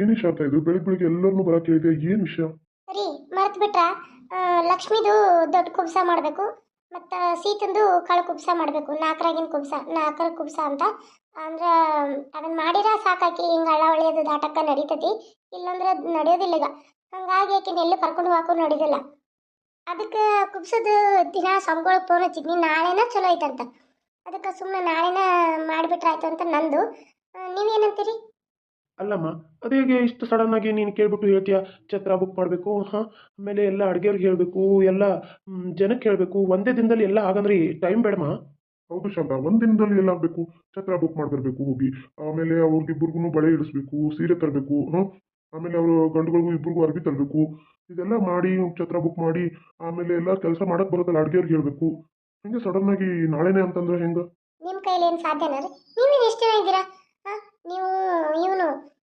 ಏನೇ ಶಾಂತ ಇದು ಬೆಳಿಗ್ಗೆ ಬೆಳಿಗ್ಗೆ ಎಲ್ಲರನ್ನೂ ಬರಕ್ಕೆ ಹೇಳಿದೆ ಏನು ವಿಷಯ? ರೀ, ಮರ್ತು ಬಿಟ್ರ ಲಕ್ಷ್ಮಿದು ದೊಡ್ಡ ಕುಬ್ಸ ಮಾಡಬೇಕು, ಮತ್ತು ಸೀತಂದು ಕಾಳು ಕುಬ್ಸ ಮಾಡಬೇಕು ನಾಲ್ಕರಾಗಿನ ಕುಬ್ಸ ನಾಲ್ಕರ ಕುಬ್ಸ ಅಂತ. ಅಂದ್ರೆ ಅದನ್ನ ಮಾಡಿರ ಸಾಕಾಕಿ ಹಿಂಗೆ ಹಳ್ಳ ಹೊಳೆಯೋದು ದಾಟಕ್ಕ ನಡೀತತಿ, ಇಲ್ಲಂದ್ರೆ ನಡೆಯೋದಿಲ್ಲ ಈಗ. ಹಂಗಾಗಿ ಆಕಿನ ಎಲ್ಲೂ ಕರ್ಕೊಂಡು ಹೋಗಕ್ಕೂ ನಡೆಯೋದಿಲ್ಲ ಅದಕ್ಕೆ ಕುಬ್ಸದ ದಿನ ಸಂಬಳ ಫೋನ್ ಹಚ್ಚಿದ್ನಿ, ನಾಳೆನ ಚಲೋ ಐತಂತ. ಅದಕ್ಕೆ ಸುಮ್ಮನೆ ನಾಳೆನ ಮಾಡಿಬಿಟ್ರಾಯ್ತು ಅಂತ ನಂದು. ನೀವೇನಂತೀರಿ? ಅಲ್ಲಮ್ಮ ಅದು ಹೇಗೆ ಇಷ್ಟು ಸಡನ್ ಆಗಿ ನೀನು ಕೇಳ್ಬಿಟ್ಟು ಹೇಳ್ತೀಯ ಛತ್ರ ಬುಕ್ ಮಾಡಬೇಕು ಹಾಂ ಆಮೇಲೆ ಎಲ್ಲ ಅಡುಗೆಯವ್ರಿಗೆ ಹೇಳಬೇಕು ಎಲ್ಲ ಜನಕ್ಕೆ ಹೇಳಬೇಕು ಒಂದೇ ದಿನದಲ್ಲಿ ಎಲ್ಲ ಆಗಂದ್ರೆ ಟೈಮ್ ಬೇಡಮ್ಮ. ಹೌದು ಶಾಂತ ಒಂದು ದಿನದಲ್ಲಿ ಎಲ್ಲ ಆಗಬೇಕು ಛತ್ರ ಬುಕ್ ಮಾಡ್ಬರ್ಬೇಕು ಹೋಗಿ ಆಮೇಲೆ ಅವ್ರಿಗಿಬ್ಬರಿಗೂ ಬಳೆ ಇಡಿಸ್ಬೇಕು ಸೀರೆ ತರಬೇಕು ಹಾಂ ಆಮೇಲೆ ಅವರು ಗಂಡುಗಳಿಗೂ ಇಬ್ಬರಿಗೂ ಅರ್ಬಿ ತರಬೇಕು ಇದೆಲ್ಲ ಮಾಡಿ ಛತ್ರ ಬುಕ್ ಮಾಡಿ ಆಮೇಲೆ ಎಲ್ಲ ಕೆಲಸ ಮಾಡಕ್ ಬರೋದಲ್ಲ ಅಡುಗೆಯವ್ರಿಗೆ ಹೇಳಬೇಕು. ಹಿಂಗೆ ಸಡನ್ ಆಗಿ ನಾಳೆನೆ ಅಂತಂದ್ರೆ ಹೆಂಗೆ? ನಿಮ್ಮ ಕೈಲಿ ಏನು ಸಾಧ್ಯನಾ ರೀ? ನೀವೇನು ಎಷ್ಟು ಜನ ಇದ್ದೀರಾ ಹಾಂ ನೀವು ಇವನು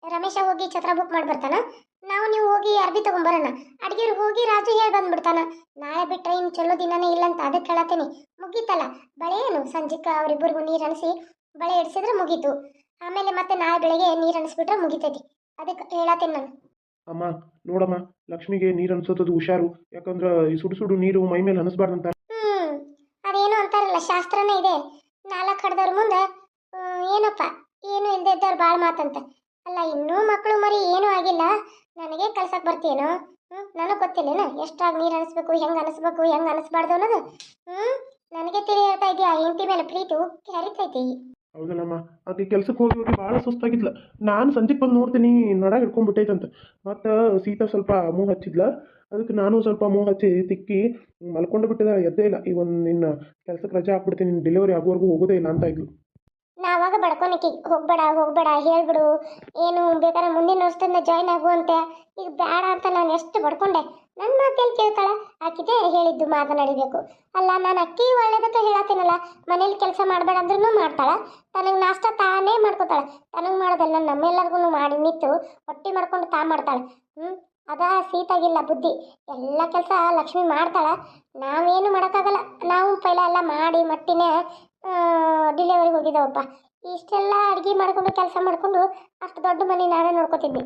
ರಮೇಶ ಹೋಗಿ ಛತ್ರ ಬುಕ್ ಮಾಡಿ ಬರ್ತಾನ? ನಾವು ನೀವು ಹೋಗಿ ಅರ್ಬಿ ತಗೊಂಬರೋಣ. ಅಡ್ಗೆರು ಹೋಗಿ ರಾಜು ಹೇಳಿ ಬಂದ್ಬಿಡ್ತಾನ. ನಾಳೆ ಬಿಟ್ರೆ ಇನ್ನು ಚಲೋ ದಿನನೇ ಇಲ್ಲ ಅಂತ ಅದಕ್ಕೆ ಹೇಳತ್ತೀನಿ ಮುಗೀತಲ್ಲ? ಬಳೆ ಏನು? ಸಂಜೆಕ ಅವರಿಬ್ಬರಿಗೂ ನೀರು ಅನಿಸಿ ಬಳೆ ಇಡಿಸಿದ್ರೆ ಮುಗೀತು. ಆಮೇಲೆ ಮತ್ತೆ ನಾಳೆ ಬೆಳಗ್ಗೆ ನೀರು ಅನಿಸ್ಬಿಟ್ರೆ ಮುಗಿತೈತಿ. ಅದಕ್ಕೆ ಹೇಳತ್ತೀನಿ ನಾನು. ಅಮ್ಮ ನೋಡಮ್ಮ ಲಕ್ಷ್ಮಿಗೆ ನೀರು ಅನ್ಸೋದು ಹುಷಾರು. ಯಾಕಂದ್ರೆ ಈ ಸುಡು ಸುಡು ನೀರು ಮೈ ಮೇಲೆ ಅನಿಸ್ಬಾರ್ದಂತ. ಹ್ಮ್ ಅದೇನು ಅಂತಾರಲ್ಲ ಶಾಸ್ತ್ರನೇ ಇದೆ. ನಾಲ್ಕು ಹಡ್ದವ್ರ ಮುಂದೆ ಏನಪ್ಪ? ಏನು ಇಲ್ಲದೆ ಇದ್ದವ್ರು ಭಾಳ ಮಾತಂತೆ. ಅಲ್ಲ, ಇನ್ನೂ ಮಕ್ಕಳು ಮರಿ ಏನೂ ಆಗಿಲ್ಲ. ನನಗೆ ಕಳ್ಸಕ್ಕೆ ಬರ್ತೀಯೇನೋ? ಹ್ಞೂ ನನಗೆ ಗೊತ್ತಿಲ್ಲೇನ? ಎಷ್ಟಾಗಿ ನೀರು ಅನಿಸ್ಬೇಕು, ಹೆಂಗೆ ಅನಿಸ್ಬೇಕು, ಹೆಂಗೆ ಅನಿಸ್ಬಾರ್ದು ಅನ್ನೋದು? ಹ್ಞೂ ನನಗೆ ತಿಳಿ ಹೇಳ್ತಾ ಇದೆಯಾ? ಹೆಂಡತಿ ಮೇಲೆ ಪ್ರೀತಿ ಉಕ್ಕಿ ಹರಿತೈತಿ ಹೌದಲ್ಲಮ್ಮ ಅದು ಕೆಲ್ಸಕ್ಕೆ ಹೋಗಿ ಹೋಗಿ ಭಾಳ ಸುಸ್ತಾಗಿದ್ಲ. ನಾನು ಸಂಜೆಗೆ ಬಂದು ನೋಡ್ತೀನಿ ನಡ ಹಿಡ್ಕೊಂಡ್ಬಿಟ್ಟೈತಂತ ಮತ್ತು ಸೀತಾ ಸ್ವಲ್ಪ ಮೂಗು ಹಚ್ಚಿದ್ಲ. ಅದಕ್ಕೆ ನಾನು ಸ್ವಲ್ಪ ಮೂಗು ಹಚ್ಚಿ ತಿಕ್ಕಿ ಮಲ್ಕೊಂಡು ಬಿಟ್ಟಿದ. ಎದ್ದೇ ಇಲ್ಲ. ಈ ಒಂದು ನಿನ್ನ ಕೆಲ್ಸಕ್ಕೆ ರಜೆ ಹಾಕ್ಬಿಡ್ತೀನಿ. ಡೆಲಿವರಿ ಆಗೋವರೆಗೂ ಹೋಗೋದೇ ಇಲ್ಲ ಅಂತ ಇದ್ಲು. ನಾವಾಗ ಹೋಗಬೇಡ ಹೋಗ್ಬೇಡ ಹೋಗ್ಬೇಡ, ಹೇಳ್ಬಿಡು. ಏನು ಬೇಕಾದ್ರೆ ಮುಂದಿನ ವರ್ಷದಿಂದ ಜಾಯ್ನ್ ಆಗು ಅಂತೆ. ಈಗ ಬೇಡ ಅಂತ ನಾನು ಎಷ್ಟು ಬಡ್ಕೊಂಡೆ? ನನ್ನ ಮಾತೇನು ಕೇಳ್ತಾಳೆ ಆಕಿದೆ ಹೇಳಿದ್ದು ಮಾತನಾಡಿಬೇಕು ಅಲ್ಲ, ನಾನು ಅಕ್ಕಿ ಒಳ್ಳೇದಕ್ಕೆ ಹೇಳತ್ತೀನಲ್ಲ, ಮನೇಲಿ ಕೆಲಸ ಮಾಡಬೇಡ ಅಂದ್ರೂ ಮಾಡ್ತಾಳೆ. ತನಗೆ ನಾಷ್ಟ ತಾನೇ ಮಾಡ್ಕೋತಾಳೆ. ತನಗೆ ಮಾಡೋದಲ್ಲ ನಮ್ಮೆಲ್ಲರಿಗೂ ಮಾಡಿ ನಿಂತು ಹೊಟ್ಟಿ ಮಾಡ್ಕೊಂಡು ತಾ ಮಾಡ್ತಾಳೆ. ಹ್ಞೂ ಅದ ಸೀತಾಗಿಲ್ಲ ಬುದ್ಧಿ. ಎಲ್ಲ ಕೆಲಸ ಲಕ್ಷ್ಮಿ ಮಾಡ್ತಾಳೆ. ನಾವೇನು ಮಾಡೋಕ್ಕಾಗಲ್ಲ. ನಾವು ಪೈಲ ಎಲ್ಲ ಮಾಡಿ ಮಟ್ಟಿನೇ ಡಿಲಿವರಿಗೆ ಹೋಗಿದ್ದಾವಪ್ಪ. ಇಷ್ಟೆಲ್ಲ ಅಡುಗೆ ಮಾಡ್ಕೊಂಡು ಕೆಲಸ ಮಾಡಿಕೊಂಡು ಅಷ್ಟು ದೊಡ್ಡ ಮನೆ ನಾನೇ ನೋಡ್ಕೋತಿದ್ದೆ.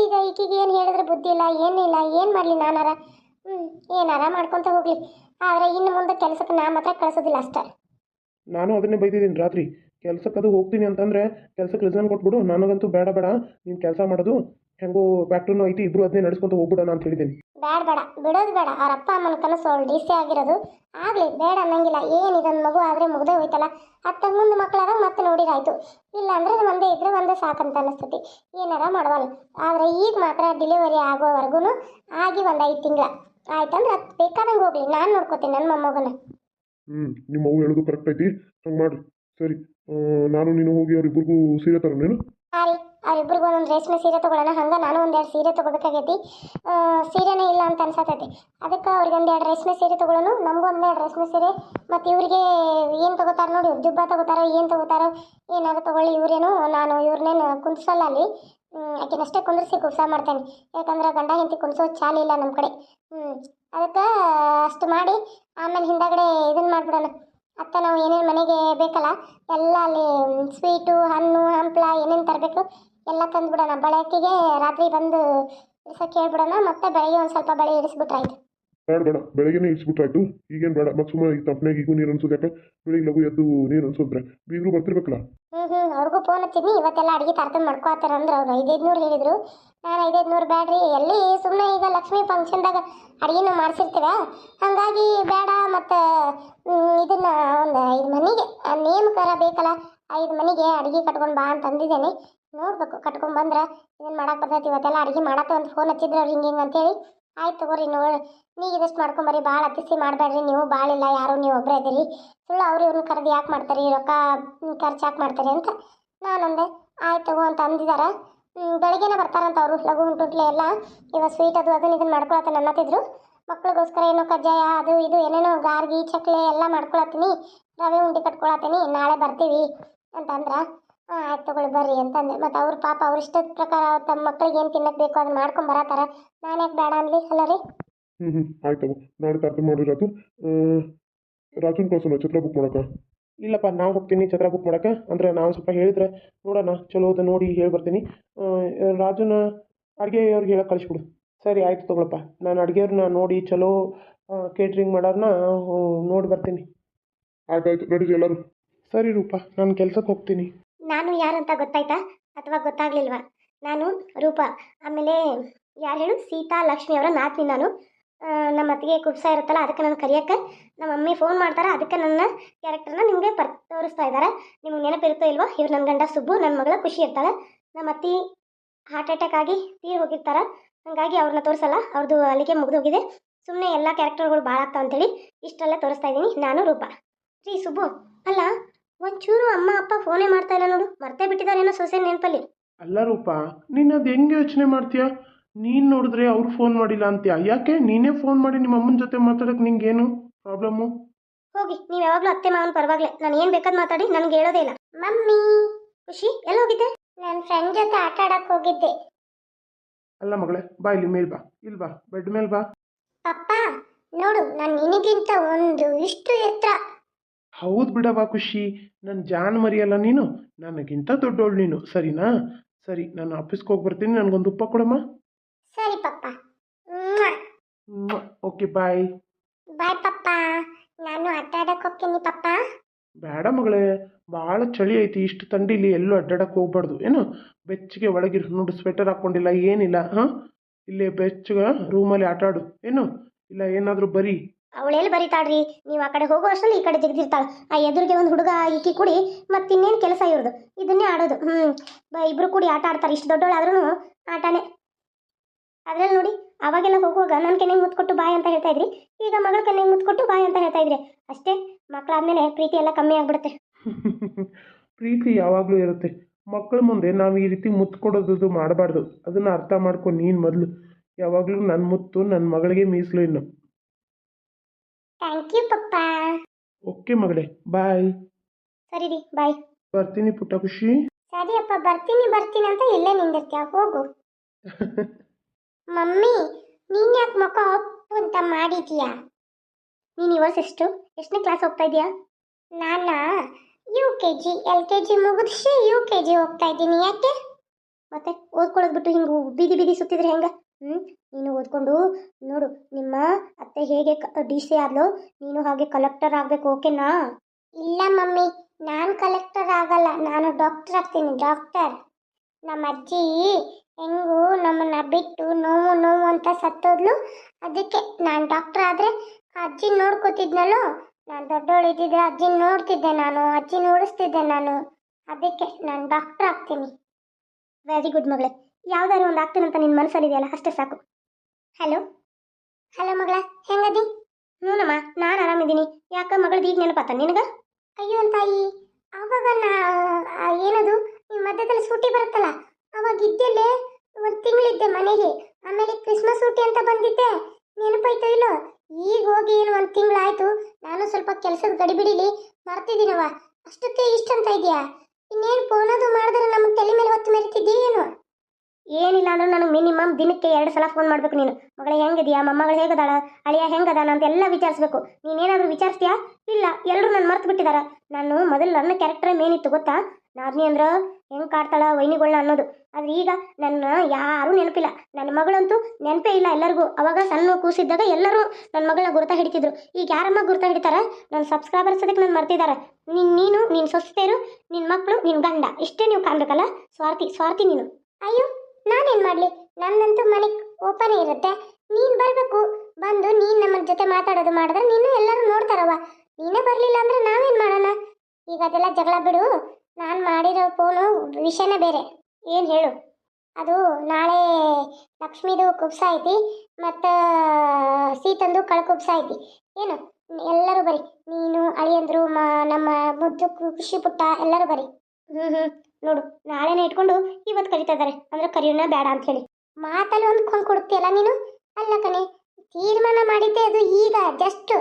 ಈಗ ಈಕಿಗೆ ಏನು ಹೇಳಿದ್ರೆ ಬುದ್ಧಿ ಇಲ್ಲ ಏನಿಲ್ಲ ಏನು ಮಾಡಲಿ ನಾನಾರ? ಹ್ಞೂ ಏನಾರ ಮಾಡ್ಕೊತ ಹೋಗಲಿ. ಆದರೆ ಇನ್ನು ಮುಂದೆ ಕೆಲಸಕ್ಕೆ ನಾ ಮಾತ್ರ ಕಳಿಸೋದಿಲ್ಲ ಅಷ್ಟೇ. ನಾನು ಅದನ್ನೇ ಬೈದಿದ್ದೀನಿ ರಾತ್ರಿ. ಕೆಲ್ಸಕ್ಕೆ ಅದು ಹೋಗ್ತೀನಿ ಅಂತಂದರೆ ಕೆಲಸಕ್ಕೆ ರಿಸನ್ ಕೊಟ್ಬಿಡು. ನನಗಂತೂ ಬೇಡ ಬೇಡ. ನೀನು ಕೆಲಸ ಮಾಡೋದು ಹೆಂಗೋ ಫ್ಯಾಕ್ಟ್ರಿನೂ ಐತಿ ಇಬ್ರು ಅದನ್ನೇ ನಡೆಸ್ಕೊಂತ ಹೋಗ್ಬಿಡೋಣ ಅಂತ ಹೇಳಿದ್ದೀನಿ. ಬೇಡ ಬೇಡ. ಬಿಡೋದು ಬೇಡ. ಅವ್ರ ಅಪ್ಪ ಅಮ್ಮನ ಕನಸು ಅವ್ಳು ಡಿ ಸಿ ಆಗಿರೋದು. ಆಗಲಿ ಬೇಡ ಅನ್ನಂಗಿಲ್ಲ. ಏನು ಇದೊಂದು ಮಗು ಆದರೆ ಮುಗ್ದೇ ಹೋಯ್ತಲ್ಲ? ಅತ್ತ ಮುಂದೆ ಮಕ್ಕಳಾದಾಗ ಮತ್ತೆ ನೋಡಿರಾಯ್ತು. ಇಲ್ಲ ಅಂದ್ರೆ ಒಂದೇ ಇದ್ರೆ ಒಂದೇ ಸಾಕಂತ ಅನಿಸ್ತೈತಿ. ಏನಾರ ಮಾಡವಲ್ಲ ಆದ್ರೆ ಈಗ ಮಾತ್ರ ಡೆಲಿವರಿ ಆಗೋವರೆಗೂ ಆಗಿ ಒಂದು ಐದು ತಿಂಗಳ. ಆಯ್ತಂದ್ರೆ ಅದು ಬೇಕಾದಂಗೆ ಹೋಗ್ಲಿ. ನಾನು ನೋಡ್ಕೋತೀನಿ ನನ್ನ ಮೊಮ್ಮಗನ. ಹ್ಞೂ ನಿಮ್ಮ ಅವ್ವ ಹೇಳೋದು ಕರೆಕ್ಟ್ ಐತಿ. ಹಂಗೆ ಮಾಡ್ರಿ. ಸರಿ. ನಾನು ನೀನು ಹೋಗಿ ಅವ್ರಿಬ್ಬರಿಗೂ ಸೀರೆ ತರೋಣ ಹಾಂ ರೀ ಅವ್ರಿಬ್ರಿಗೂ ಒಂದೊಂದು ರೇಷ್ಮೆ ಸೀರೆ ತೊಗೊಳ್ಳೋಣ. ಹಂಗೆ ನಾನು ಒಂದೆರಡು ಸೀರೆ ತೊಗೋಬೇಕಾಗೈತಿ. ಸೀರೆನೇ ಇಲ್ಲ ಅಂತ ಅನ್ಸತೈತಿ. ಅದಕ್ಕೆ ಅವ್ರಿಗೆ ಒಂದೆರಡು ರೇಷ್ಮೆ ಸೀರೆ ತೊಗೊಳ್ಳೋಣ. ನಮಗೂ ಒಂದೆರಡು ರೇಷ್ಮೆ ಸೀರೆ. ಮತ್ತು ಇವರಿಗೆ ಏನು ತೊಗೋತಾರೆ ನೋಡಿ ಜುಬ್ಬ ತೊಗೋತಾರೋ, ಏನು ತೊಗೋತಾರೋ, ಏನಾದ್ರು ತೊಗೊಳ್ಳಿ. ಇವ್ರೇನು, ನಾನು ಇವ್ರನ್ನೇನು ಕುಂದಿಸಲ್ಲ ಅಲ್ಲಿ. ಆಕೆನಷ್ಟೇ ಕುಂದ್ರಿಸಿ ಕುಬ್ಸ ಮಾಡ್ತೇನೆ. ಯಾಕಂದ್ರೆ ಗಂಡ ಹೆಂಡತಿ ಕುಂದಿಸೋ ಚಾಲಿ ಇಲ್ಲ ನಮ್ಮ ಕಡೆ. ಅದಕ್ಕೆ ಅಷ್ಟು ಮಾಡಿ ಆಮೇಲೆ ಹಿಂದಗಡೆ ಇದನ್ನು ಮಾಡಿಬಿಡೋಣ. ಅತ್ತ ನಾವು ಏನೇನು ಮನೆಗೆ ಬೇಕಲ್ಲ, ಎಲ್ಲ ಅಲ್ಲಿ ಸ್ವೀಟು, ಹಣ್ಣು, ಹಂಪ್ಲ ಏನೇನು ತರಬೇಕು ಎಲ್ಲ ತಂದುಬಿಡೋಣ. ಬಳಕೆಗೆ ರಾತ್ರಿ ಬಂದು ಇಳ್ಸಕ್ಕೆ ಹೇಳ್ಬಿಡೋಣ ಮತ್ತೆ ಬೆಳಗ್ಗೆ ಒಂದು ಸ್ವಲ್ಪ ಬೆಳೆ ಇಳಿಸ್ಬಿಟ್ರಾಯ್ತು ಬೇಡ ಬೇಡ. ಬೆಳಗ್ಗೆನೇ ಇಳಿಸ್ಬಿಟ್ರಾಯ್ತು ಈಗೇನು ಬೇಡ. ಮತ್ತೆ ಸುಮ್ಮನೆ ಈ ತಪ್ಪನೆ ಈಗೂ ನೀರು ಅನ್ಸೋದು ಯಾಕೆ? ಬೆಳಿಗ್ಗೆ ಲಘು ಎದ್ದು ನೀರು ಅನ್ಸೋದ್ರೆ. ಬೀಗರು ಬರ್ತಿರ್ಬೇಕಲ್ಲ? ಹ್ಞೂ ಹ್ಞೂ ಅವ್ರಿಗೂ ಫೋನ್ ಹಚ್ಚಿದ್ನಿ. ಇವತ್ತೆಲ್ಲ ಅಡುಗೆ ತಾರತಮ್ಯ ಮಾಡ್ಕೋತಾರೆ ಅಂದ್ರೆ ಅವ್ರು. ಐದೈದು ನೂರು ಹೇಳಿದರು. ನಾನು ಐದೈದು ನೂರು ಬೇಡ್ರಿ ಎಲ್ಲಿ ಸುಮ್ಮನೆ ಈಗ ಲಕ್ಷ್ಮಿ ಫಂಕ್ಷನ್ದಾಗ ಅಡುಗೆನೂ ಮಾಡಿಸಿರ್ತೀವ? ಹಾಗಾಗಿ ಬೇಡ. ಮತ್ತು ಇದನ್ನ ಒಂದು ಐದು ಮನೆಗೆ ನೇಮಕರ ಬೇಕಲ್ಲ ಐದು ಮನೆಗೆ ಅಡುಗೆ ಕಟ್ಕೊಂಡು ಬಾ ಅಂತ ಅಂದಿದ್ದೇನೆ ನೋಡ್ಬೇಕು. ಕಟ್ಕೊಂಡ್ಬಂದ್ರೆ ಬಂದ್ರೆ ಇದನ್ನು ಮಾಡಕ್ಕೆ ಬರ್ತೈತಿ ಇವತ್ತೆಲ್ಲ ಅಡುಗೆ ಮಾಡತ್ತೆ ಒಂದು ಫೋನ್ ಹಚ್ಚಿದ್ರು ಅವ್ರು ಹಿಂಗೆ ಹಿಂಗೆ ಅಂತೇಳಿ. ಆಯ್ತು ತಗೋರಿ ನೋಡಿ ನೀವು ಇದಷ್ಟು ಮಾಡ್ಕೊಂಬರಿ ಭಾಳ ಅತಿಸಿ ಮಾಡಬೇಡ್ರಿ. ನೀವು ಭಾಳ ಇಲ್ಲ, ಯಾರು ನೀವು ಒಬ್ಬರೇ ಇದ್ದೀರಿ. ಸುಳ್ಳು ಅವ್ರು ಇವ್ರನ್ನ ಕರೆದು ಯಾಕೆ ಮಾಡ್ತಾರೆ? ರೊಕ್ಕ ಖರ್ಚು ಯಾಕೆ ಮಾಡ್ತಾರೆ ಅಂತ ನಾನೊಂದೆ. ಆಯ್ತು ತಗೋ ಅಂತ ಅಂದಿದ್ದಾರೆ ಬೆಳಗ್ಗೆನೇ ಬರ್ತಾರಂತ ಅವರು. ಲಘು ಉಂಟುಂಟ್ಲೆ ಎಲ್ಲ. ಇವಾಗ ಸ್ವೀಟ್ ಅದು ಅದನ್ನ ಇದನ್ನ ಮಾಡ್ಕೊಳತ್ತೆ ಅನ್ನತ್ತಿದ್ರು. ಮಕ್ಳಿಗೋಸ್ಕರ ಏನೋ ಕಜ್ಜಾಯ, ಅದು ಇದು, ಏನೇನೋ ಗಾರ್ಗಿ, ಚಕ್ಲೆ ಎಲ್ಲ ಮಾಡ್ಕೊಳತ್ತೀನಿ. ರವೆ ಉಂಡೆ ಕಟ್ಕೊಳತ್ತೀನಿ. ನಾಳೆ ಬರ್ತೀವಿ ಅಂತಂದ್ರೆ ಆಯ್ತು ತಗೊಳ್ಳಿ ಬರ್ರಿ ಅಂತಂದೆ. ಮತ್ತೆ ಅವ್ರ ಪಾಪ ಅವ್ರ ಇಷ್ಟದ ಪ್ರಕಾರ ತಮ್ಮ ಮಕ್ಕಳಿಗೆ ಏನು ತಿನ್ನಕ್ಕೆ ಬೇಕು ಅದನ್ನ ಮಾಡ್ಕೊಂಡ್ ಬರತ್ತಾರ. ನಾನು ಯಾಕೆ ಬೇಡ ಅನ್ಲಿ? ಅಲ್ಲ ರೀ? ಹ್ಞೂ ಹ್ಞೂ ಆಯ್ತು ತಗೋ. ನಾಳೆ ಮಾಡಿ ರಾತು. ರಾಜನ್ ಕಳ್ಸೋಣ ಚಿತ್ರ ಬುಕ್ ಮಾಡಕ. ಇಲ್ಲಪ್ಪ ನಾವು ಹೋಗ್ತೀನಿ ಛತ್ರ ಬುಕ್ ಮಾಡೋಕ್ಕೆ ಅಂದ್ರೆ ನಾವು ಸ್ವಲ್ಪ ಹೇಳಿದ್ರೆ ನೋಡೋಣ. ಚಲೋ ಅದು ನೋಡಿ ಹೇಳಿ ಬರ್ತೀನಿ. ರಾಜನ ಅಡುಗೆ ಅವ್ರಿಗೆ ಹೇಳಕ್ಕೆ ಕಳಿಸ್ಬಿಡು ಸರಿ ಆಯ್ತು ತಗೊಳಪ್ಪ. ನಾನು ಅಡುಗೆಯವ್ರನ್ನ ನೋಡಿ ಚಲೋ ಕೇಟ್ರಿಂಗ್ ಮಾಡೋರನ್ನ ನೋಡಿ ಬರ್ತೀನಿ. ಆಯ್ತಾಯ್ತು ನಡೀರಿ ಎಲ್ಲರೂ. ಸರಿ ರೂಪ ನಾನು ಕೆಲ್ಸಕ್ಕೆ ಹೋಗ್ತೀನಿ. ನಾನು ಯಾರಂತ ಗೊತ್ತಾಯ್ತಾ? ಅಥವಾ ಗೊತ್ತಾಗ್ಲಿಲ್ವಾ? ನಾನು ರೂಪ. ಆಮೇಲೆ ಯಾರು ಹೇಳು? ಸೀತಾ ಲಕ್ಷ್ಮಿ ಅವರ ನಾತಿ ನಾನು. ನಮ್ಮ ಅತ್ತಿಗೆ ಕುಬ್ಸ ಇರುತ್ತಲ್ಲ, ಅದಕ್ಕೆ ನಾನು ಕರಿಯಕ್ಕೆ. ನಮ್ಮ ಮಮ್ಮಿ ಫೋನ್ ಮಾಡ್ತಾರೆ, ಅದಕ್ಕೆ ನನ್ನ ಕ್ಯಾರೆಕ್ಟರ್ನ ನಿಮಗೆ ಪರ್, ತೋರಿಸ್ತಾ ಇದ್ದಾರೆ ನಿಮ್ಗೆ ನೆನಪಿರುತ್ತೋ ಇಲ್ವೋ? ಇವ್ರು ನನ್ನ ಗಂಡ ಸುಬ್ಬು ನನ್ನ ಮಗಳ ಖುಷಿ ಇರ್ತಾಳೆ ನಮ್ಮ ಅತ್ತಿ ಹಾರ್ಟ್ ಅಟ್ಯಾಕ್ ಆಗಿ ತೀರ್ ಹೋಗಿರ್ತಾರೆ. ಹಾಗಾಗಿ ಅವ್ರನ್ನ ತೋರಿಸಲ್ಲ ಅವ್ರದ್ದು ಅಲ್ಲಿಗೆ ಮುಗಿದು ಹೋಗಿದೆ ಸುಮ್ಮನೆ ಎಲ್ಲ ಕ್ಯಾರೆಕ್ಟರ್ಗಳು ಭಾಳ ಆಗ್ತಾವೆ ಅಂತೇಳಿ ಇಷ್ಟೆಲ್ಲ ತೋರಿಸ್ತಾ ಇದ್ದೀನಿ ನಾನು ರೂಪ. ರೀ ಸುಬ್ಬು, ಅಲ್ಲ, ಒಂಚೂರು ಅಮ್ಮ, ಅಪ್ಪ ಫೋನೇ ಮಾಡ್ತಾ ಇಲ್ಲ ಮರ್ತೇ ಬಿಟ್ಟಿದ್ದಾನೇನೋ ಸೊಸೆ ನೆನಪಲ್ಲಿ? ಅಲ್ಲ ರೂಪ ನೀನು ಅದು ಹೆಂಗೆ ಯೋಚನೆ ಮಾಡ್ತೀಯಾ? ನೀನು ನೋಡಿದ್ರೆ ಅವ್ರು ಫೋನ್ ಮಾಡಿಲ್ಲ ಅಂತೀಯ? ಯಾಕೆ? ನೀನೇ ಫೋನ್ ಮಾಡಿ ನಿಮ್ಮ ಅಮ್ಮನ ಜೊತೆ ಮಾತಾಡೋಕೆ ಏನು ಪ್ರಾಬ್ಲಮ್ಮು ಹೋಗಿ ನೀವು ಯಾವಾಗಲೂ ಅತ್ತೆ ಮಾವನ ಪರವಾಗಿಲ್ಲ ನಾನು ಏನು ಬೇಕಾದ್ ಮಾತಾಡಿ ನನಗೆ ಹೇಳೋದೇ ಇಲ್ಲ. ಮಮ್ಮಿ ಖುಷಿ? ಎಲ್ಲ ಹೋಗಿದ್ದೆ? ನನ್ನ ಫ್ರೆಂಡ್ ಜೊತೆ ಆಟ ಆಡಕ್ಕೆ ಹೋಗಿದ್ದೆ. ಅಲ್ಲ ಮಗಳೇ ಬಾ ಇಲ್ಲಿ ಮೇಲ್ ಬಾ. ಇಲ್ಲಿ ಬಾ ಬೆಡ್ ಮೇಲೆ ಬಾ. ಪಪ್ಪ ನೋಡು ನಾನು ನಿನಗಿಂತ ಒಂದು ಇಷ್ಟು ಎತ್ತರ ಹೌದು ಬಿಡವ ಖುಷಿ. ನನ್ನ ಜಾನ್ ಮರಿಯಲ್ಲ ನೀನು? ನನಗಿಂತ ದೊಡ್ಡವಳು ನೀನು. ಸರಿನಾ? ಸರಿ ನಾನು ಆಫೀಸ್ಗೆ ಹೋಗಿ ಬರ್ತೀನಿ. ನನಗೊಂದು ಉಪ್ಪ ಕೊಡಮ್ಮ? ಸರಿ ಪಪ್ಪ. Okay bye. ಬಾಯ್ ಪಪ್ಪ. ನಾನು ಆಟ ಆಡಕ್ಕೆ ಹೋಗ್ತೀನಿ ಪಪ್ಪ. ಬೇಡ ಮಗಳೇ. ಭಾಳ ಚಳಿ ಐತಿ. ಇಷ್ಟು ಥಂಡಿಲಿ ಎಲ್ಲೂ ಅಡ್ಡಾಡಕ್ಕೆ ಹೋಗ್ಬಾರ್ದು. ಏನು? ಬೆಚ್ಚಗೆ ಒಳಗಿರು ನೋಡು ಸ್ವೆಟರ್ ಹಾಕ್ಕೊಂಡಿಲ್ಲ ಏನಿಲ್ಲ ಹಾಂ? ಇಲ್ಲೇ ಬೆಚ್ಚಗೆ ರೂಮಲ್ಲಿ ಆಟ ಆಡು ಏನು? ಇಲ್ಲ ಏನಾದರೂ ಬರೀ ಅವಳೆಲ್ಲಿ ಬರೀತಾಳ್ರಿ? ನೀವು ಆ ಕಡೆ ಹೋಗೋ ಅಷ್ಟರಲ್ಲಿ ಈ ಕಡೆ ಜಿಗ್ದಿರ್ತಾಳೆ. ಆ ಎದುರಿಗೆ ಒಂದು ಹುಡುಗ ಈಕಿ ಕುಡಿ ಮತ್ತೆ ಇನ್ನೇನು ಕೆಲಸ ಇವ್ರದ್ದು ಇದನ್ನೇ ಆಡೋದು. ಹ್ಞೂ ಬ, ಇಬ್ರು ಕೂಡಿ ಆಟ ಆಡ್ತಾರೆ. ಇಷ್ಟು ದೊಡ್ಡವಳಾದ್ರೂ ಆಟನೇ. ಅದ್ರಲ್ಲಿ ನೋಡಿ, ಅವಾಗೆಲ್ಲ ಹೋಗುವಾಗ ನನ್ನ ಕೆನೆಗೆ ಮುತ್ಕೊಟ್ಟು ಬಾಯ್ ಅಂತ ಹೇಳ್ತಾ ಇದ್ರಿ. ಈಗ ಮಗಳ ಕೆನೆಗೆ ಮುತ್ಕೊಟ್ಟು ಬಾಯ್ ಅಂತ ಹೇಳ್ತಾ ಇದ್ರಿ. ಅಷ್ಟೇ. ಮಕ್ಕಳಾದ್ಮೇಲೆ ಪ್ರೀತಿ ಎಲ್ಲ ಕಮ್ಮಿ ಆಗ್ಬಿಡುತ್ತೆ. ಪ್ರೀತಿ ಯಾವಾಗಲೂ ಇರುತ್ತೆ. ಮಕ್ಕಳ ಮುಂದೆ ನಾವು ಈ ರೀತಿ ಮುತ್ತು ಕೊಡೋದು ಮಾಡಬಾರ್ದು. ಅದನ್ನು ಅರ್ಥ ಮಾಡ್ಕೊ ನೀನು ಮೊದಲು. ಯಾವಾಗಲೂ ನನ್ನ ಮುತ್ತು ನನ್ನ ಮಗಳಿಗೆ ಮೀಸಲು ಇನ್ನು. You papa. ಓಕೆ ಮಗಳೇ ಬಾಯ್. ಸರಿ ರೀ ಬಾಯ್. ಬರ್ತೀನಿ ಪುಟ್ಟ ಖುಷಿ. ಸರಿ ಅಪ್ಪ ಬರ್ತೀನಿ ಬರ್ತೀನಿ ಅಂತ ಇಲ್ಲೇ ನಿಂದಿರ್ತೀಯ ಹೋಗು. ಮಮ್ಮಿ ನೀನ್ ಯಾಕೆ ಮಕ್ಕ ಅಪ್ಪು ಅಂತ ಮಾಡಿದೀಯಾ? ನೀನು ಇವಾಗ ಎಷ್ಟು ಎಷ್ಟನೇ ಕ್ಲಾಸ್ ಹೋಗ್ತಾ ಇದೀಯಾ? ನಾನ? U K G L K G ಮುಗಿಸಿ ಯು ಕೆ ಜಿ ಹೋಗ್ತಾ ಇದ್ದೀನಿ ಯಾಕೆ? ಮತ್ತೆ ಓದ್ಕೊಳ್ಳೋದು ಬಿಟ್ಟು ಹಿಂಗೆ ಬೀದಿ ಬೀದಿ ಸುತ್ತಿದ್ರೆ ಹೆಂಗ? ಹ್ಞೂ ನೀನು ಓದ್ಕೊಂಡು ನೋಡು ನಿಮ್ಮ ಅತ್ತೆ ಹೇಗೆ ಡಿ ಸಿ ಆದ್ಲು ನೀನು ಹಾಗೆ ಕಲೆಕ್ಟರ್ ಆಗಬೇಕು ಓಕೆನಾ ಇಲ್ಲ ಮಮ್ಮಿ ನಾನು ಕಲೆಕ್ಟರ್ ಆಗಲ್ಲ ನಾನು ಡಾಕ್ಟರ್ ಆಗ್ತೀನಿ ಡಾಕ್ಟರ್ ನಮ್ಮ ಅಜ್ಜಿ ಹೆಂಗೂ ನಮ್ಮನ್ನ ಬಿಟ್ಟು ನೋವು ನೋವು ಅಂತ ಸತ್ತೋದ್ಲು ಅದಕ್ಕೆ ನಾನು ಡಾಕ್ಟರ್ ಆದರೆ ಅಜ್ಜಿ ನೋಡ್ಕೋತಿದ್ನಲ್ಲೋ? ನಾನು ದೊಡ್ಡವಳು ಇದ್ದಿದ್ರೆ ಅಜ್ಜಿ ನೋಡ್ತಿದ್ದೆ ನಾನು ಅಜ್ಜಿ ನೋಡಿಸ್ತಿದ್ದೆ ನಾನು ಅದಕ್ಕೆ ನಾನು ಡಾಕ್ಟರ್ ಆಗ್ತೀನಿ. ವೆರಿ ಗುಡ್ ಮಗಳೇ. ಯಾವ್ದಾದ್ರು ಒಂದು ಆಗ್ತೀನಂತ ನಿನ್ನ ಮನಸ್ಸಲ್ಲಿದೆಯಲ್ಲ ಅಷ್ಟೇ ಸಾಕು. ಹಲೋ ಹಲೋ ಮಗಳ, ಹೆಂಗದಿ? ಹ್ಞೂನಮ್ಮ, ನಾನು ಆರಾಮಿದ್ದೀನಿ. ಯಾಕ ಮಗಳದ್ದು ಈಗ ನೆನಪಾತ ನಿನಗೆ? ಅಯ್ಯೋ ತಾಯಿ, ಅವಾಗ ನಾ ಏನದು ನಿಮ್ಮ ಮಧ್ಯದಲ್ಲಿ ಸೂಟಿ ಬರುತ್ತಲ್ಲ, ಅವಾಗ ಇದ್ದೆಲ್ಲೇ ಒಂದು ತಿಂಗಳಿದ್ದೆ ಮನೆಗೆ. ಆಮೇಲೆ ಕ್ರಿಸ್ಮಸ್ ಸೂಟಿ ಅಂತ ಬಂದಿದ್ದೆ. ನೆನಪಾಯ್ತೋ ಇಲ್ಲೋ? ಈಗ ಹೋಗಿ ಏನು ಒಂದು ತಿಂಗಳಾಯ್ತು. ನಾನು ಸ್ವಲ್ಪ ಕೆಲಸದ ಗಡಿಬಿಡಿಲಿ ಮರ್ತಿದ್ದೀನವ ಅಷ್ಟಕ್ಕೆ ಇಷ್ಟಂತ ಇದೆಯಾ ಇನ್ನೇನು ಫೋನದು ಮಾಡಿದ್ರೆ ನಮ್ಮ ತಲೆ ಮೇಲೆ ಹೊತ್ತು ಮೆರಿತಿದ್ದೀ ಏನು ಏನಿಲ್ಲ ಅಂದ್ರೆ ನನಗೆ ಮಿನಿಮಮ್ ದಿನಕ್ಕೆ ಎರಡು ಸಲ ಫೋನ್ ಮಾಡ್ಬೇಕು ನೀನು. ಮಗಳ, ಹೆಂಗಿದೆಯಾ? ಮೊಮ್ಮಗಳು ಹೇಗದಾಳ? ಅಳಿಯ ಹೆಂಗದಾನ ಅಂತ ಎಲ್ಲ ವಿಚಾರಿಸ್ಬೇಕು. ನೀನೇನಾದರೂ ವಿಚಾರಿಸ್ತೀಯಾ? ಇಲ್ಲ, ಎಲ್ಲರೂ ನನ್ನ ಮರ್ತು ಬಿಟ್ಟಿದಾರ. ನಾನು ಮೊದಲು ನನ್ನ ಕ್ಯಾರೆಕ್ಟರ್ ಮೇನಿತ್ತು ಗೊತ್ತಾ? ನಾದ್ನಿ ಅಂದ್ರೆ ಹೆಂಗೆ ಕಾಡ್ತಾಳ ವೈನಿಗಳನ್ನ ಅನ್ನೋದು. ಆದ್ರೆ ಈಗ ನನ್ನ ಯಾರೂ ನೆನಪಿಲ್ಲ. ನನ್ನ ಮಗಳಂತೂ ನೆನಪೇ ಇಲ್ಲ ಎಲ್ಲರಿಗೂ. ಅವಾಗ ಸಣ್ಣ ಕೂಸಿದ್ದಾಗ ಎಲ್ಲರೂ ನನ್ನ ಮಗಳನ್ನ ಗುರುತ ಹಿಡಿತಿದ್ರು. ಈಗ ಯಾರಮ್ಮ ಗುರುತ ಹಿಡಿತಾರ? ನನ್ನ ಸಬ್ಸ್ಕ್ರೈಬರ್ಸ್ ಅದಕ್ಕೆ ನನ್ನ ಮರ್ತಿದ್ದಾರೆ ನೀನು ನೀನು ನಿನ್ನ ಸೊಸೆಯರು ನಿನ್ನ ಮಕ್ಕಳು ನಿನ್ನ ಗಂಡ. ಇಷ್ಟೇ ನೀವು ಕಾಣ್ಬೇಕಲ್ಲ? ಸ್ವಾರ್ಥಿ ಸ್ವಾರ್ಥಿ ನೀನು. ಅಯ್ಯೋ! ನಾನೇನು ಮಾಡಲಿ? ನನ್ನಂತೂ ಮನೆ ಓಪನ್ ಇರುತ್ತೆ. ನೀನು ಬರಬೇಕು. ಬಂದು ನೀನು ನಮ್ಮ ಜೊತೆ ಮಾತಾಡೋದು ಮಾಡಿದ್ರೆ ನೀನು ಎಲ್ಲರೂ ನೋಡ್ತಾರವ್ವ. ನೀನೇ ಬರಲಿಲ್ಲ ಅಂದ್ರೆ ನಾವೇನು ಮಾಡೋಣ? ಈಗ ಅದೆಲ್ಲ ಜಗಳ ಬಿಡು. ನಾನು ಮಾಡಿರೋ ಫೋನು ವಿಷಯನೇ ಬೇರೆ. ಏನು ಹೇಳು? ಅದು ನಾಳೆ ಲಕ್ಷ್ಮೀದು ಕುಬ್ಸ ಐತಿ, ಮತ್ತು, ಸೀತಂದು ಕಳ ಕುಬ್ಸ ಐತಿ. ಏನು? ಎಲ್ಲರೂ ಬರಿ. ನೀನು, ಅಳಿಯಂದ್ರು, ಮ, ನಮ್ಮ ಮುದ್ದು ಖುಷಿ ಪುಟ್ಟ ಎಲ್ಲರೂ ಬರಿ. ಹ್ಞೂ ಹ್ಞೂ ನೋಡು, ನಾಳೆನೇ ಇಟ್ಕೊಂಡು ಇವತ್ತು ಕರಿತಾ ಇದ್ದಾರೆ ಅಂದ್ರೆ ಕರಿಯೋಣ ಬೇಡ ಅಂತ ಹೇಳಿ. ಮಾತಲ್ಲಿ ಹೊಂದ್ಕೊಂಡು ಕೊಡ್ತೀಯಲ್ಲ ನೀನು? ಅಲ್ಲ ಕಣೆ, ತೀರ್ಮಾನ ಮಾಡಿದ್ದೆ ಅದು ಈಗ ಜಸ್ಟ್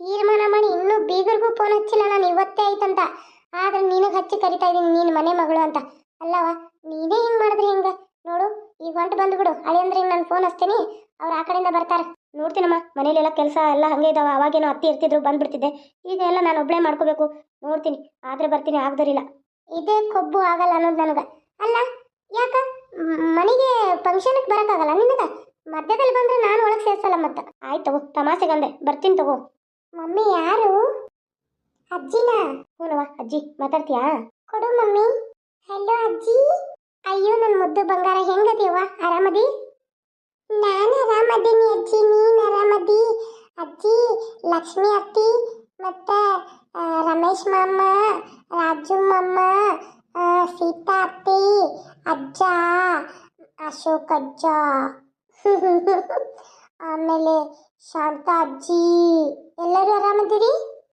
ತೀರ್ಮಾನ ಮಾಡಿ ಇನ್ನೂ ಬೀಗರಿಗೂ ಫೋನ್ ಹಚ್ಚಿಲ್ಲ ನಾನು, ಇವತ್ತೇ ಆಯ್ತಂತ. ಆದ್ರೆ ನಿನಗೆ ಹಚ್ಚಿ ಕರಿತಾ ಇದ್ದೀನಿ ನೀನು ಮನೆ ಮಗಳು ಅಂತ. ಅಲ್ಲವ ನೀನೇ ಹಿಂಗೆ ಮಾಡಿದ್ರಿ ಹಿಂಗೆ? ನೋಡು, ಈಗ ಹೊಂಟು ಬಂದ್ಬಿಡು ಅಳಿ ಅಂದ್ರೆ ನಾನು ಫೋನ್ ಹಚ್ತೀನಿ. ಅವ್ರು ಆ ಕಡೆಯಿಂದ ಬರ್ತಾರೆ. ನೋಡ್ತೀನಮ್ಮ, ಮನೇಲೆಲ್ಲ ಕೆಲಸ ಎಲ್ಲ ಹಾಗೆ ಇದಾವೆ. ಅವಾಗೇನೋ ಅತ್ತಿ ಇರ್ತಿದ್ರು, ಬಂದ್ಬಿಡ್ತಿದ್ದೆ. ಈಗ ಎಲ್ಲ ನಾನು ಒಬ್ಬಳೇ ಮಾಡ್ಕೋಬೇಕು. ನೋಡ್ತೀನಿ. ಆದ್ರೆ ಬರ್ತೀನಿ, ಆಗದರಿಲ್ಲ. ಇದೇ ಕೊಬ್ಬು ಆಗಲ್ಲ ಅನ್ನೋದು ನನಗೆ. ಅಲ್ಲ, ಯಾಕ? ಮನೆಗೆ ಫಂಕ್ಷನ್ಗೆ ಬರೋಕ್ಕಾಗಲ್ಲ ನಿನಗ ಮಧ್ಯದಲ್ಲಿ ಬಂದ್ರೆ ನಾನು ಒಳಗೆ ಸೇರ್ಸಲ್ಲ ಮತ್ತೆ. ಆಯ್ತು ತಗೋ ತಮಾಷೆಗಂದೆ ಬರ್ತೀನಿ ತಗೋ. ಮಮ್ಮಿ, ಯಾರು? ಅಜ್ಜಿನ? ಹ್ಞೂನವ್ವ ಅಜ್ಜಿ, ಮಾತಾಡ್ತೀಯಾ? ಕೊಡು ಮಮ್ಮಿ. ಹಲೋ ಅಜ್ಜಿ. ಅಯ್ಯೋ ನನ್ನ ಮುದ್ದು ಬಂಗಾರ ಹೆಂಗದೀವ ಆರಾಮದಿ? ನಾನು ಆರಾಮದೀನಿ ಅಜ್ಜಿ, ನೀನು ಆರಾಮದಿ? ಅಜ್ಜಿ, ಲಕ್ಷ್ಮಿ ಅತ್ತಿ ಮತ್ತೆ ರಮೇಶ್ ಮಾಮ ರಾಜು ಮಾಮ ಸೀತಾ ಅತ್ತಿ ಅಜ್ಜ ಅಶೋಕ್ ಅಜ್ಜ. ಆಮೇಲೆ ಶಾಂತ ಅಜ್ಜಿ. ಎಲ್ಲರೂ ಆರಾಮದಿರಿ?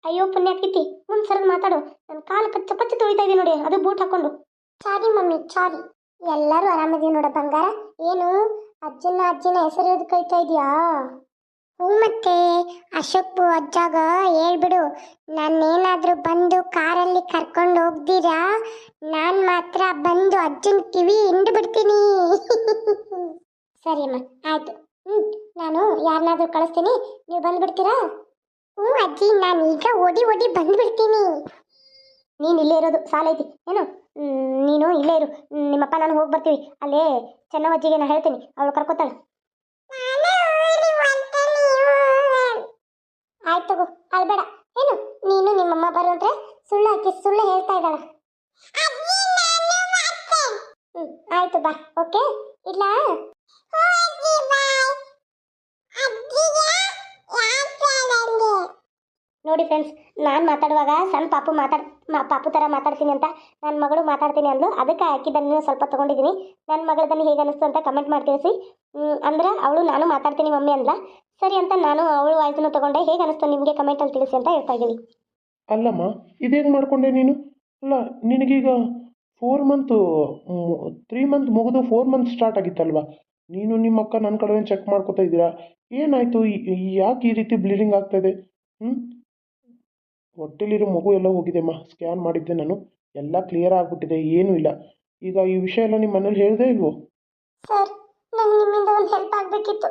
ಅಯ್ಯೋ ಪುಣ್ಯಾಕಿತಿ ಮುಂದೆ ಸರಿದು ಮಾತಾಡು. ನನ್ನ ಕಾಲು ಕಚ್ಚ ಪಚ್ಚ ತೊಳಿತಾ ಇದೆ ನೋಡಿ ಅದು ಬೂಟ್ ಹಾಕೊಂಡು. ಸಾರಿ ಮಮ್ಮಿ ಸಾರಿ ಎಲ್ಲರೂ ಆರಾಮದೀವಿ ನೋಡ ಬಂಗಾರ. ಏನು ಅಜ್ಜನ ಅಜ್ಜಿನ ಹೆಸರು ಕೈತಾ ಇದೆಯಾ? ಅಶೋಕ್ ಅಜ್ಜಾಗ ಹೇಳ್ಬಿಡು ನಾನೇನಾದರೂ ಬಂದು ಕಾರಲ್ಲಿ ಕರ್ಕೊಂಡು ಹೋಗ್ದಿರಾ? ನಾನು ಮಾತ್ರ ಬಂದು ಅಜ್ಜನ ಕಿವಿ ಹಿಂಡು ಬಿಡ್ತೀನಿ. ಸರಿ ಅಮ್ಮ, ಆಯಿತು. ಹ್ಞೂ ನಾನು ಯಾರನ್ನಾದರೂ ಕಳಿಸ್ತೀನಿ. ನೀವು ಬಂದ್ಬಿಡ್ತೀರಾ? ಹ್ಞೂ ಅಜ್ಜಿ, ನಾನು ಈಗ ಓಡಿ ಓಡಿ ಬಂದುಬಿಡ್ತೀನಿ. ನೀನು ಇಲ್ಲೇ ಇರೋದು, ಸಾಲೈತಿ. ಏನು? ನೀನು ಇಲ್ಲೇ ಇರು. ನಿಮ್ಮಪ್ಪ, ನಾನು ಹೋಗಿ ಬರ್ತೀವಿ. ಅಲ್ಲೇ ಚೆನ್ನವಜ್ಜಿಗೆ ನಾನು ಹೇಳ್ತೀನಿ. ಅವಳು ಕರ್ಕೋತಾಳೆ ಆಯ್ತು ತಗೋ ಅಳ್ಬೇಡ ಏನು ನೀನು ನಿಮ್ಮಮ್ಮ ಬರುವಂದ್ರೆ ಸುಳ್ಳು ಹಾಕಿ ಸುಳ್ಳು ಹೇಳ್ತಾ ಇದ್ದಾಳ ಹ್ಮ್ ಆಯ್ತು ಬಾ ಓಕೆ ಇಲ್ಲ ನೋಡಿ ಫ್ರೆಂಡ್ಸ್ ನಾನು ಮಾತಾಡುವಾಗ ಸಣ್ಣ ಪಾಪು ಮಾತಾಡ್ ಪಾಪು ಥರ ಮಾತಾಡ್ತೀನಿ ಅಂತ ನನ್ನ ಮಗಳು ಮಾತಾಡ್ತೀನಿ ಅಂದ್ಲು. ಅದಕ್ಕೆ ಹಾಕಿದ್ದನ್ನು ಸ್ವಲ್ಪ ತೊಗೊಂಡಿದ್ದೀನಿ. ನನ್ನ ಮಗಳದನ್ನು ಹೇಗೆ ಅನಿಸ್ತು ಅಂತ ಕಮೆಂಟ್ ಮಾಡಿ ತಿಳಿಸಿ. ಅಂದ್ರೆ ಅವಳು ನಾನು ಮಾತಾಡ್ತೀನಿ ಮಮ್ಮಿ ಅಂದ್ಲ. ಸರಿ ಅಂತ ನಾನು ಅವಳು ವಾಯ್ಸನ್ನು ತೊಗೊಂಡೆ. ಹೇಗೆ ಅನಿಸ್ತು ನಿಮಗೆ ಕಮೆಂಟಲ್ಲಿ ತಿಳಿಸಿ ಅಂತ ಹೇಳ್ತಾ ಇದ್ದೀನಿ. ಅಲ್ಲಮ್ಮ, ಇದೇನು ಮಾಡ್ಕೊಂಡೆ ನೀನು? ಅಲ್ಲ, ನಿನಗೀಗ ಫೋರ್ ಮಂತು ತ್ರೀ ಮಂತ್ ಮುಗಿದು ಫೋರ್ ಮಂತ್ ಸ್ಟಾರ್ಟ್ ಆಗಿತ್ತಲ್ವಾ? ನೀನು ನಿಮ್ಮ ಅಕ್ಕ ನನ್ನ ಕಡೆ ಚೆಕ್ ಮಾಡ್ಕೊತಾ ಇದ್ದೀರಾ? ಏನಾಯಿತು? ಯಾಕೆ ಈ ರೀತಿ ಬ್ಲೀಡಿಂಗ್ ಆಗ್ತಾಯಿದೆ ಹ್ಞೂ ಹೊಟ್ಟೆಲಿರೋ ಮಗು ಎಲ್ಲ ಹೋಗಿದೆಮ್ಮ ಸ್ಕ್ಯಾನ್ ಮಾಡಿದ್ದೆ ನಾನು. ಎಲ್ಲ ಕ್ಲಿಯರ್ ಆಗಿಬಿಟ್ಟಿದೆ, ಏನೂ ಇಲ್ಲ. ಈಗ ಈ ವಿಷಯ ಎಲ್ಲ ನಿಮ್ಮ ಮನೇಲಿ ಹೇಳಿದೆ ಇಲ್ವೋ? ಸರ್, ನಂಗೆ ನಿಮ್ಮಿಂದ ಒಂದು ಹೆಲ್ಪ್ ಆಗಬೇಕಿತ್ತು.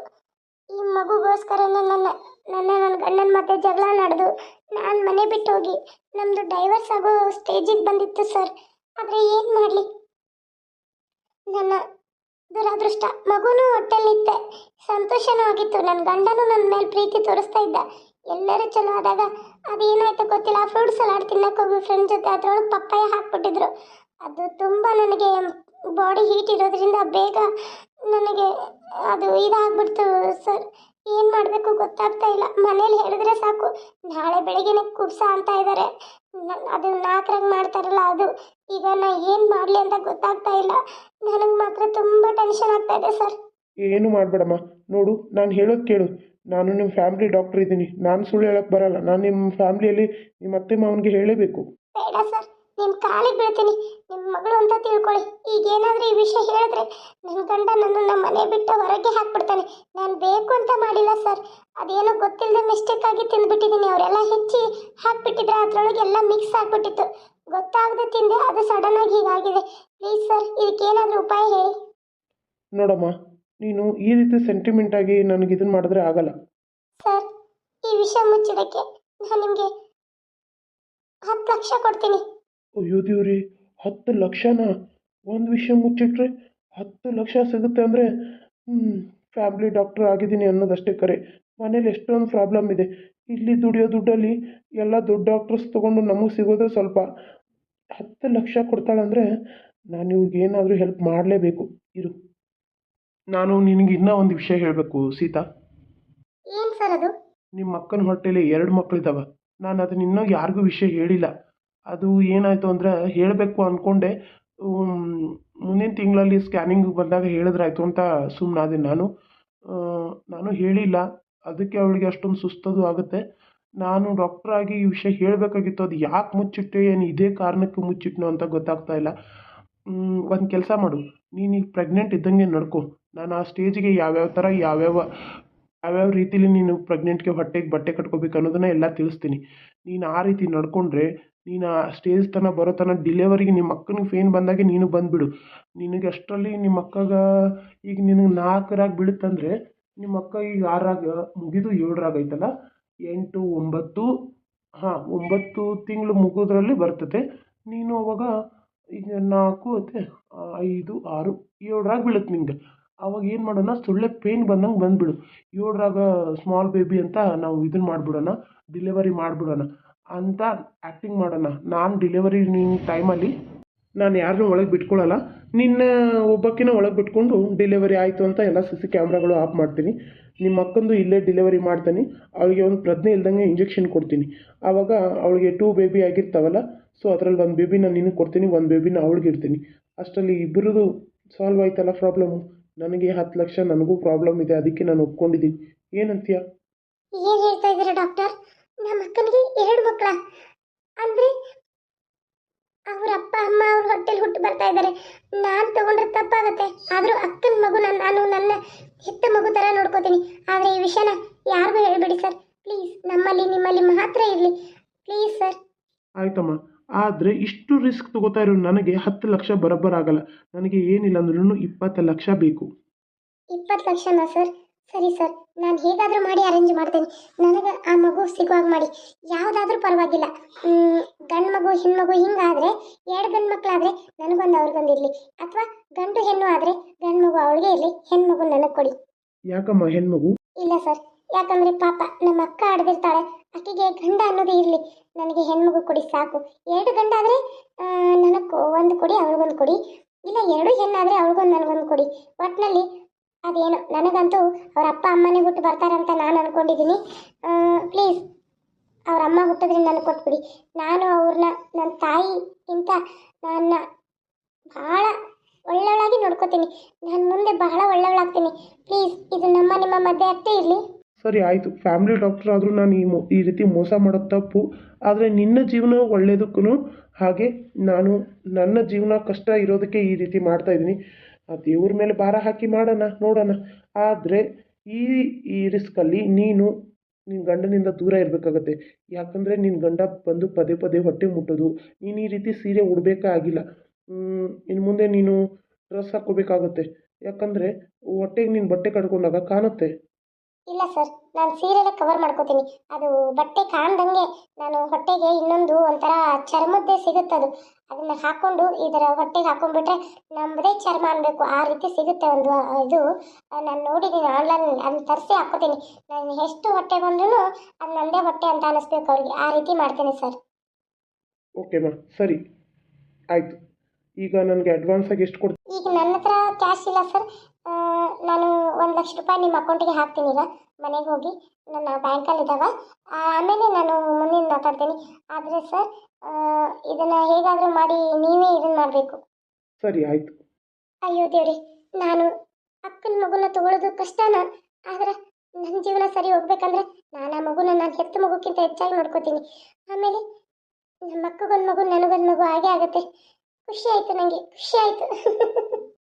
ಈ ಮಗುಗೋಸ್ಕರನೇ ನನ್ನ ನನ್ನ ನನ್ನ ಗಂಡನ ಮತ್ತೆ ಜಗಳ ನಡೆದು. ನಾನು ಮನೆ ಬಿಟ್ಟು ಹೋಗಿ ನಮ್ಮದು ಡೈವರ್ಸ್ ಆಗೋ ಸ್ಟೇಜಿಗೆ ಬಂದಿತ್ತು ಸರ್. ಆದರೆ ಏನು ಮಾಡಲಿ? ನನ್ನ ದುರಾದೃಷ್ಟ, ಮಗುನೂ ಹೊಟ್ಟೆಲಿತ್ತೆ ಸಂತೋಷನೂ ಆಗಿತ್ತು. ನನ್ನ ಗಂಡನೂ ನನ್ನ ಮೇಲೆ ಪ್ರೀತಿ ತೋರಿಸ್ತಾ ಇದ್ದ. ಎಲ್ಲರೂ ಚಲೋ ಆದಾಗ ಅದೇನಾಯ್ತು ಗೊತ್ತಿಲ್ಲ. ಫ್ರೂಟ್ ಸಲಾಡ್ ತಿನ್ನಕ್ಕೆ ಹೋಗಿ ಫ್ರೆಂಡ್ ಜೊತೆ ಅದರೊಳಗೆ ಪಪ್ಪಾಯ ಹಾಕ್ಬಿಟ್ಟಿದ್ರು. ಅದು ತುಂಬ ನನಗೆ ಬಾಡಿ ಹೀಟ್ ಇರೋದ್ರಿಂದ ಬೇಗ ನನಗೆ ಅದು ಇದಾಗ್ಬಿಡ್ತು ಸರ್ ಏನು ಮಾಡಬೇಕು ಗೊತ್ತಾಗ್ತಾ ಇಲ್ಲ. ಮನೇಲಿ ಹೇಳಿದ್ರೆ ಸಾಕು. ನಾಳೆ ಬೆಳಗ್ಗೆನೆ ಕುಬ್ಸ ಅಂತ ಇದ್ದಾರೆ ಅದು ನಾಲ್ಕರಾಗ ಮಾಡ್ತಾರಲ್ಲ ಅದು. ಈಗ ನಾ ಏನು ಮಾಡಲಿ ಅಂತ ಗೊತ್ತಾಗ್ತಾ ಇಲ್ಲ. ನನಗೆ ಮಾತ್ರ ತುಂಬ ಟೆನ್ಷನ್ ಆಗ್ತಾ ಇದೆ ಸರ್ ಏನು ಮಾಡಬೇಡಮ್ಮ. ನೋಡು, ನಾನು ಹೇಳೋದು ಕೇಳು. ನಾನು ನಿಮ್ಮ ಫ್ಯಾಮಿಲಿ ಡಾಕ್ಟ್ರ್ ಇದ್ದೀನಿ. ನಾನು ಸುಳ್ಳು ಹೇಳಕ್ಕೆ ಬರಲ್ಲ. ನಾನು ನಿಮ್ಮ ಫ್ಯಾಮ್ಲಿಯಲ್ಲಿ ನಿಮ್ಮ ಅತ್ತೆ ಮಾವನಿಗೆ ಹೇಳಬೇಕು. ಬೇಡ ಸರ್ ನಿಮ್ಮ ಕಾಲಿಗೆ ಬೀಳ್ತೀನಿ. ನಿಮ್ಮ ಮಗಳು ಅಂತ ತಿಳ್ಕೊಳ್ಳಿ. ಈಗ ಏನಾದರೂ ಈ ವಿಷಯ ಹೇಳಿದ್ರೆ ನನ್ನ ಗಂಡ ನನ್ನನ್ನು ಮನೆ ಬಿಟ್ಟು ಹೊರಗೆ ಹಾಕ್ಬಿಡ್ತಾನೆ. ನಾನು ಬೇಕು ಅಂತ ಮಾಡಿಲ್ಲ ಸರ್ ಅದೇನೋ ಗೊತ್ತಿಲ್ಲದೆ ಮಿಸ್ಟೇಕ್ ಆಗಿ ತಿಂದ್ಬಿಟ್ಟಿದ್ದೀನಿ. ಅವರೆಲ್ಲ ಹೆಚ್ಚಿ ಹಾಕ್ಬಿಟ್ಟಿದ್ರೆ ಅದರೊಳಗೆ ಎಲ್ಲ ಮಿಕ್ಸ್ ಆಗಿಬಿಟ್ಟಿತ್ತು. ಗೊತ್ತಾಗದೆ ತಿಂದೆ ಅದು ಸಡನ್ ಆಗಿ ಹೀಗಾಗಿದೆ. ಪ್ಲೀಸ್ ಸರ್ ಇದಕ್ಕೇನಾದರೂ ಉಪಾಯ ಹೇಳಿ. ನೋಡಮ್ಮ ನೀನು ಈ ರೀತಿ ಸೆಂಟಿಮೆಂಟ್ ಆಗಿ ನನಗೆ ಇದನ್ನ ಮಾಡಿದ್ರೆ ಆಗಲ್ಲ. ಸರ್ ಈ ವಿಷಯ ಮುಚ್ಚಿಡಕ್ಕೆ ನಾನು ನಿಮಗೆ ಹತ್ತು ಲಕ್ಷ ಕೊಡ್ತೀನಿ. ಅಯ್ಯೋ ದೇವ್ರಿ ಹತ್ತು ಲಕ್ಷನ? ಒಂದು ವಿಷಯ ಮುಚ್ಚಿಟ್ರೆ ಹತ್ತು ಲಕ್ಷ ಸಿಗುತ್ತೆ ಅಂದರೆ ಫ್ಯಾಮಿಲಿ ಡಾಕ್ಟ್ರ್ ಆಗಿದ್ದೀನಿ ಅನ್ನೋದಷ್ಟೇ ಕರೆ. ಮನೇಲಿ ಎಷ್ಟೊಂದು ಪ್ರಾಬ್ಲಮ್ ಇದೆ. ಇಲ್ಲಿ ದುಡಿಯೋ ದುಡ್ಡಲ್ಲಿ ಎಲ್ಲ ದೊಡ್ಡ ಡಾಕ್ಟರ್ಸ್ ತೊಗೊಂಡು ನಮಗೆ ಸಿಗೋದೇ ಸ್ವಲ್ಪ. ಹತ್ತು ಲಕ್ಷ ಕೊಡ್ತಾಳಂದ್ರೆ ನಾನು ಇವ್ರಿಗೆ ಏನಾದರೂ ಹೆಲ್ಪ್ ಮಾಡಲೇಬೇಕು. ಇರು. ನಾನು ನಿನಗೆ ಇನ್ನೂ ಒಂದು ವಿಷಯ ಹೇಳಬೇಕು ಸೀತಾ. ಏನು ಸರ್ ಅದು? ನಿಮ್ಮ ಅಕ್ಕನ ಹೊಟ್ಟೆಲಿ ಎರಡು ಮಕ್ಕಳಿದ್ದಾವೆ ನಾನು ಅದನ್ನ ಇನ್ನೂ ಯಾರಿಗೂ ವಿಷಯ ಹೇಳಿಲ್ಲ. ಅದು ಏನಾಯಿತು ಅಂದರೆ ಹೇಳಬೇಕು ಅಂದ್ಕೊಂಡೆ ಮುಂದಿನ ತಿಂಗಳಲ್ಲಿ ಸ್ಕ್ಯಾನಿಂಗ್ ಬಂದಾಗ ಹೇಳಿದ್ರಾಯ್ತು ಅಂತ ಸುಮ್ಮನಾದೆ ನಾನು. ನಾನು ಹೇಳಿಲ್ಲ. ಅದಕ್ಕೆ ಅವಳಿಗೆ ಅಷ್ಟೊಂದು ಸುಸ್ತದು ಆಗುತ್ತೆ. ನಾನು ಡಾಕ್ಟ್ರಾಗಿ ಈ ವಿಷಯ ಹೇಳಬೇಕಾಗಿತ್ತು. ಅದು ಯಾಕೆ ಮುಚ್ಚಿಟ್ಟೆ ಏನು ಇದೇ ಕಾರಣಕ್ಕೆ ಮುಚ್ಚಿಟ್ನೋ ಅಂತ ಗೊತ್ತಾಗ್ತಾ ಇಲ್ಲ. ಒಂದು ಕೆಲಸ ಮಾಡು. ನೀನು ಈಗ ಪ್ರೆಗ್ನೆಂಟ್ ಇದ್ದಂಗೆ ನಡ್ಕೊ. ನಾನು ಆ ಸ್ಟೇಜಿಗೆ ಯಾವ್ಯಾವ ಥರ ಯಾವ್ಯಾವ ಯಾವ್ಯಾವ ರೀತಿಲಿ ನೀನು ಪ್ರೆಗ್ನೆಂಟ್ಗೆ ಹೊಟ್ಟೆಗೆ ಬಟ್ಟೆ ಕಟ್ಕೋಬೇಕು ಅನ್ನೋದನ್ನ ಎಲ್ಲ ತಿಳಿಸ್ತೀನಿ. ನೀನು ಆ ರೀತಿ ನಡ್ಕೊಂಡ್ರೆ ನೀನು ಆ ಸ್ಟೇಜ್ ತನಕ ಬರೋ ತನಕ ಡಿಲೆವರಿಗೆ ನಿಮ್ಮ ಅಕ್ಕನಿಗೆ ಫೇನ್ ಬಂದಾಗೆ ನೀನು ಬಂದುಬಿಡು. ನಿನಗೆ ಅಷ್ಟರಲ್ಲಿ ನಿಮ್ಮ ಅಕ್ಕಗ ಈಗ ನಿನಗೆ ನಾಲ್ಕರಾಗಿ ಬೀಳುತ್ತಂದರೆ ನಿಮ್ಮ ಅಕ್ಕ ಈಗ ಆರಾಗ ಮುಗಿದು ಏಳರಾಗ ಐತಲ್ಲ ಎಂಟು, ಒಂಬತ್ತು, ಹಾಂ, ಒಂಬತ್ತು ತಿಂಗಳು ಮುಗೋದ್ರಲ್ಲಿ ಬರ್ತದೆ ನೀನು ಅವಾಗ ಈಗ ನಾಲ್ಕು ಐದು, ಆರು, ಏಳರಾಗ ಬೀಳುತ್ತೆ ನಿಂಗೆ. ಅವಾಗ ಏನು ಮಾಡೋಣ, ಸುಳ್ಳೆ ಪೇಯ್ನ್ ಬಂದಂಗೆ ಬಂದುಬಿಡು. ಏಳರಾಗ ಸ್ಮಾಲ್ ಬೇಬಿ ಅಂತ ನಾವು ಇದನ್ನು ಮಾಡಿಬಿಡೋಣ ಡಿಲೆವರಿ ಮಾಡಿಬಿಡೋಣ ಅಂತ ಆ್ಯಕ್ಟಿಂಗ್ ಮಾಡೋಣ. ನಾನು ಡಿಲೆವರಿ ನಿನ್ನ ಟೈಮಲ್ಲಿ ನಾನು ಯಾರನ್ನೂ ಒಳಗೆ ಬಿಟ್ಕೊಳ್ಳಲ್ಲ ನಿನ್ನ ಒಬ್ಬಕ್ಕಿನ ಒಳಗೆ ಬಿಟ್ಕೊಂಡು ಡಿಲೆವರಿ ಆಯಿತು ಅಂತ ಎಲ್ಲ ಸಿ ಸಿ ಕ್ಯಾಮ್ರಾಗಳು ಆಫ್ ಮಾಡ್ತೀನಿ. ನಿಮ್ಮ ಅಕ್ಕಂದು ಇಲ್ಲೇ ಡಿಲೆವರಿ ಮಾಡ್ತೀನಿ. ಅವಳಿಗೆ ಒಂದು ಪ್ರಜ್ಞೆ ಇಲ್ದಂಗೆ ಇಂಜೆಕ್ಷನ್ ಕೊಡ್ತೀನಿ. ಆವಾಗ ಅವಳಿಗೆ ಟೂ ಬೇಬಿ ಆಗಿರ್ತಾವಲ್ಲ ಸೊ ಅದರಲ್ಲಿ ಒಂದು ಬೇಬಿನ ನಿನಗೆ ಕೊಡ್ತೀನಿ, ಒಂದು ಬೇಬಿನ ಅವಳಿಗೆ ಇಡ್ತೀನಿ. ಅಷ್ಟರಲ್ಲಿ ಇಬ್ಬರದು ಸಾಲ್ವ್ ಆಯ್ತಲ್ಲ ಪ್ರಾಬ್ಲಮ್ಮು ನನಗೆ ಹತ್ತು ಲಕ್ಷ ನನಗೂ ಪ್ರಾಬ್ಲಮ್ ಇದೆ ಅದಕ್ಕೆ ನಾನು ಒಪ್ಕೊಂಡಿದ್ದೀನಿ. ಏನಂತೀಯ ಏನ್ ಹೇಳ್ತಾ ಇದ್ದೀರಾ ಡಾಕ್ಟರ್ ನಮ್ಮ ಅಕ್ಕನಿಗೆ ಎರಡು ಮಕ್ಕಳ. ಅಂದ್ರೆ ಅವ್ರ ಅಪ್ಪ ಅಮ್ಮ ಅವ್ರ ಹೊಟ್ಟೆಲಿ ಹುಟ್ಟು ಬರ್ತಾ ಇದ್ದಾರೆ. ನಾನು ತಗೊಂಡ್ರೆ ತಪ್ಪಾಗತ್ತೆ. ಆದ್ರೂ ಅಕ್ಕನ ಮಗು ನಾನು ನಾನು ನನ್ನ ಹೆತ್ತ ಮಗು ತರ ನೋಡ್ಕೋತೀನಿ. ಆದ್ರೆ ಈ ವಿಷಯನ ಯಾರಿಗೂ ಹೇಳ್ಬೇಡಿ ಸರ್. ಪ್ಲೀಸ್ ನಮ್ಮಲ್ಲಿ ನಿಮ್ಮಲ್ಲಿ ಮಾತ್ರ ಇರಲಿ. ಪ್ಲೀಸ್ ಸರ್ ಆಯ್ತಮ್ಮ. ಆದರೆ ಇಷ್ಟು ರಿಸ್ಕ್ ತಗೋತಾ ಇರೋ ನನಗೆ ಹತ್ತು ಲಕ್ಷ ಬರೋಬ್ಬರಾಗಲ್ಲ ನನಗೆ ಏನಿಲ್ಲ ಅಂದ್ರೂ ಇಪ್ಪತ್ತು ಲಕ್ಷ ಬೇಕು. ಇಪ್ಪತ್ತು ಲಕ್ಷನಾ ಸರ್? ಸರಿ ಸರ್. ನಾನು ಹೇಗಾದರೂ ಮಾಡಿ ಅರೇಂಜ್ ಮಾಡ್ತೇನೆ. ನನಗೆ ಆ ಮಗು ಸಿಗುವಾಗ ಮಾಡಿ. ಯಾವುದಾದ್ರೂ ಪರವಾಗಿಲ್ಲ. ಗಂಡು ಮಗು ಹೆಣ್ಮಗು ಹಿಂಗಾದರೆ ಎರಡು ಗಂಡು ಮಕ್ಕಳಾದರೆ ನನಗೊಂದು ಅವ್ರಿಗೊಂದು ಇರಲಿ. ಅಥವಾ ಗಂಡು ಹೆಣ್ಣು ಆದರೆ ಗಂಡು ಮಗು ಅವಳಿಗೆ ಇರಲಿ ಹೆಣ್ಮಗು ನನಗೆ ಕೊಡಿ. ಯಾಕಮ್ಮ ಹೆಣ್ಮಗು ಇಲ್ಲ ಸರ್. ಯಾಕಂದರೆ ಪಾಪ ನಮ್ಮ ಅಕ್ಕ ಆಡ್ದಿರ್ತಾಳೆ ಅಕ್ಕಿಗೆ ಗಂಡ ಅನ್ನೋದು ಇರಲಿ. ನನಗೆ ಹೆಣ್ಮಗು ಕೊಡಿ ಸಾಕು. ಎರಡು ಗಂಡ ಆದರೆ ನನಗೆ ಒಂದು ಕೊಡಿ, ಅವಳಿಗೊಂದು ಕೊಡಿ. ಇಲ್ಲ, ಎರಡು ಹೆಣ್ಣಾದರೆ ಅವಳಿಗೊಂದು, ನನಗೊಂದು ಕೊಡಿ. ಒಟ್ಟಿನಲ್ಲಿ ಅದೇನು, ನನಗಂತೂ ಅವ್ರ ಅಪ್ಪ ಅಮ್ಮನೇ ಹುಟ್ಟು ಬರ್ತಾರಂತ ನಾನು ಅಂದ್ಕೊಂಡಿದ್ದೀನಿ ಪ್ಲೀಸ್ ಅವ್ರ ಅಮ್ಮ ಹುಟ್ಟಿದ್ರೆ ನನಗೆ ಕೊಟ್ಬಿಡಿ. ನಾನು ಅವ್ರನ್ನ ನನ್ನ ತಾಯಿಗಿಂತ ನನ್ನ ಭಾಳ ಒಳ್ಳೊಳಾಗಿ ನೋಡ್ಕೋತೀನಿ. ನಾನು ಮುಂದೆ ಬಹಳ ಒಳ್ಳೆಯವಳಾಗ್ತೀನಿ ಪ್ಲೀಸ್ ಇದು ನಮ್ಮ, ನಿಮ್ಮ ಮಧ್ಯೆ ಅಷ್ಟೇ ಇರಲಿ. ಸರಿ ಆಯಿತು. ಫ್ಯಾಮಿಲಿ ಡಾಕ್ಟರ್ ಆದರೂ ನಾನು ಈ ಮೊ ಈ ರೀತಿ ಮೋಸ ಮಾಡೋದು ತಪ್ಪು. ಆದರೆ ನಿನ್ನ ಜೀವನ ಒಳ್ಳೆಯದಕ್ಕೂ ಹಾಗೆ ನಾನು ನನ್ನ ಜೀವನ ಕಷ್ಟ ಇರೋದಕ್ಕೆ ಈ ರೀತಿ ಮಾಡ್ತಾ ಇದ್ದೀನಿ. ಆ ದೇವ್ರ ಮೇಲೆ ಭಾರ ಹಾಕಿ ಮಾಡೋಣ, ನೋಡೋಣ. ಆದರೆ ಈ ಈ ರಿಸ್ಕಲ್ಲಿ ನೀನು ನಿನ್ನ ಗಂಡನಿಂದ ದೂರ ಇರಬೇಕಾಗತ್ತೆ. ಯಾಕಂದರೆ ನಿನ್ನ ಗಂಡ ಬಂದು ಪದೇ ಪದೇ ಹೊಟ್ಟೆ ಮುಟ್ಟೋದು. ನೀನು ಈ ರೀತಿ ಸೀರೆ ಉಡಬೇಕಾಗಿಲ್ಲ ಇನ್ನು ಮುಂದೆ ನೀನು ಡ್ರೆಸ್ ಹಾಕ್ಕೋಬೇಕಾಗತ್ತೆ. ಯಾಕಂದರೆ ಹೊಟ್ಟೆಗೆ ನೀನು ಬಟ್ಟೆ ಕಟ್ಕೊಂಡಾಗ ಕಾಣುತ್ತೆ. ಇಲ್ಲ ಸರ್ ನಾನು ಸೀರೆಲೆ ಕವರ್ ಮಾಡ್ಕೋತೀನಿ. ಅದು ಬಟ್ಟೆ ಕಾಣ್ದಂಗೆ ನಾನು ಹೊಟ್ಟೆಗೆ ಇನ್ನೊಂದು ಒಂಥರ ಚರ್ಮದ್ದೇ ಸಿಗುತ್ತದು ಅದನ್ನ ಹಾಕೊಂಡು ಇದರ ಹೊಟ್ಟೆಗೆ ಹಾಕೊಂಡ್ಬಿಟ್ರೆ ನಮ್ಮದೇ ಚರ್ಮ ಅನ್ಬೇಕು. ಆ ರೀತಿ ಸಿಗುತ್ತೆ ಒಂದು ಇದು. ನಾನು ನೋಡಿದ್ದೀನಿ ಆನ್ಲೈನ್ ಅದನ್ನ ತರಿಸಿ ಹಾಕೋತೀನಿ. ನಾನು ಎಷ್ಟು ಹೊಟ್ಟೆ ಬಂದ್ರೂ ಅದು ನನ್ನದೇ ಹೊಟ್ಟೆ ಅಂತ ಅನಿಸ್ಬೇಕು ಅವ್ರಿಗೆ. ಆ ರೀತಿ ಮಾಡ್ತೀನಿ ಸರ್. ಓಕೆ ಓಕೆಮ್ಮ ಸರಿ. ಆಯಿತು. ಈಗ ನನಗೆ ಅಡ್ವಾನ್ಸಾಗಿ ಎಷ್ಟು ಕೊಡ್ತೀನಿ ಈಗ ನನ್ನ ಹತ್ರ ಕ್ಯಾಶ್ ಇಲ್ಲ ಸರ್. ನಾನು ಒಂದು ಲಕ್ಷ ರೂಪಾಯಿ ನಿಮ್ಮ ಅಕೌಂಟಿಗೆ ಹಾಕ್ತೀನಿ ಈಗ. ಮನೆಗೆ ಹೋಗಿ. ನನ್ನ ಬ್ಯಾಂಕಲ್ಲಿ ಇದ್ದಾವೆ ಆಮೇಲೆ ನಾನು ಮುಂದಿನ ಮಾತಾಡ್ತೀನಿ. ಆದರೆ ಸರ್ ಇದನ್ನು ಹೇಗಾದರೂ ಮಾಡಿ ನೀವೇ ಇದನ್ನು ಮಾಡಬೇಕು. ಸರಿ ಆಯಿತು. ಅಯ್ಯೋ ದೇವ್ರಿ ನಾನು ಅಕ್ಕನ ಮಗುನ ತಗೊಳ್ಳೋದು ಕಷ್ಟನ? ಆದರೆ ನನ್ನ ಜೀವನ ಸರಿ ಹೋಗ್ಬೇಕಂದ್ರೆ ನಾನು ಆ ಮಗುನ ನಾನು ಹೆತ್ತ ಮಗುಕ್ಕಿಂತ ಹೆಚ್ಚಾಗಿ ನೋಡ್ಕೋತೀನಿ. ಆಮೇಲೆ ನಮ್ಮ ಅಕ್ಕಗೊಂದು ಮಗು ನನಗೊಂದು ಮಗು ಹಾಗೆ ಆಗುತ್ತೆ. ಖುಷಿ ಆಯಿತು ನನಗೆ ಖುಷಿ ಆಯಿತು.